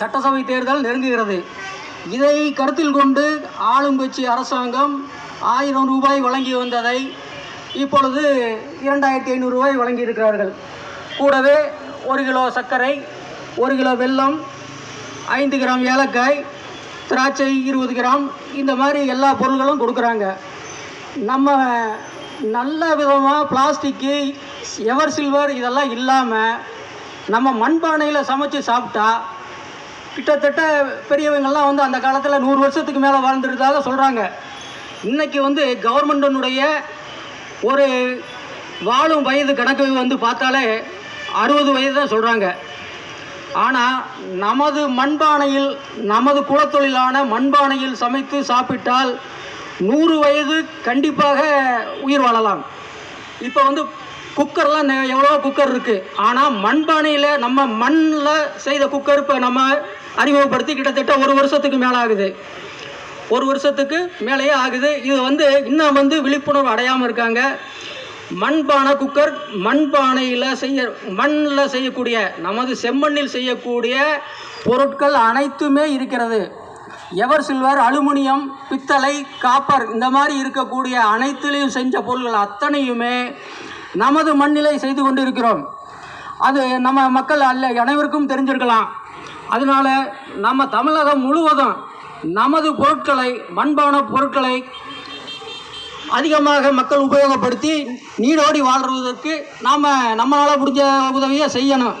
சட்டசபை தேர்தல் நெருங்குகிறது. இதை கருத்தில் கொண்டு ஆளுங்கட்சி அரசாங்கம் ஆயிரம் ரூபாய் வழங்கி வந்ததை இப்பொழுது இரண்டாயிரத்தி ஐநூறு ரூபாய் வழங்கியிருக்கிறார்கள். கூடவே ஒரு கிலோ சர்க்கரை ஒரு கிலோ வெல்லம் ஐந்து கிராம் ஏலக்காய் திராட்சை இருபது கிராம் இந்த மாதிரி எல்லா பொருள்களும் கொடுக்குறாங்க. நம்ம நல்ல விதமாக பிளாஸ்டிக்கு எவர் சில்வர் இதெல்லாம் இல்லாமல் நம்ம மண்பானையில் சமைச்சு சாப்பிட்டா கிட்டத்தட்ட பெரியவங்கள்லாம் வந்து அந்த காலத்தில் நூறு வருஷத்துக்கு மேலே வாழ்ந்துருதாக சொல்கிறாங்க இன்றைக்கி வந்து கவர்மெண்டினுடைய ஒரு வாழும் வயது கணக்கு வந்து பார்த்தாலே அறுபது வயது தான் சொல்கிறாங்க ஆனால் நமது மண்பானையில் நமது குலத்தொழிலான மண்பானையில் சமைத்து சாப்பிட்டால் நூறு வயது கண்டிப்பாக உயிர் வாழலாம். இப்போ வந்து குக்கர்லாம் நெ- எவ்வளோ குக்கர் இருக்குது ஆனால் மண்பானையில் நம்ம மண்ணில் செய்த குக்கர் இப்போ நம்ம அறிமுகப்படுத்தி கிட்டத்தட்ட ஒரு வருஷத்துக்கு மேலே ஆகுது ஒரு வருஷத்துக்கு மேலேயே ஆகுது. இது வந்து இன்னும் வந்து விழிப்புணர்வு அடையாமல் இருக்காங்க. மண்பானை குக்கர் மண்பானையில் செய்ய மண்ணில் செய்யக்கூடிய நமது செம்மண்ணில் செய்யக்கூடிய பொருட்கள் அனைத்துமே இருக்கிறது. எவர் சில்வர் அலுமினியம் பித்தளை காப்பர் இந்த மாதிரி இருக்கக்கூடிய அனைத்துலேயும் செஞ்ச பொருள்கள் அத்தனையுமே நமது மண்ணிலை செய்து கொண்டு இருக்கிறோம் அது நம்ம மக்கள் அல்ல அனைவருக்கும் தெரிஞ்சிருக்கலாம். அதனால நம்ம தமிழகம் முழுவதும் நமது பொருட்களை மண்பான பொருட்களை அதிகமாக மக்கள் உபயோகப்படுத்தி நீடோடி வாழ்வதற்கு நாம் நம்மளால் முடிஞ்ச உதவியை செய்யணும்.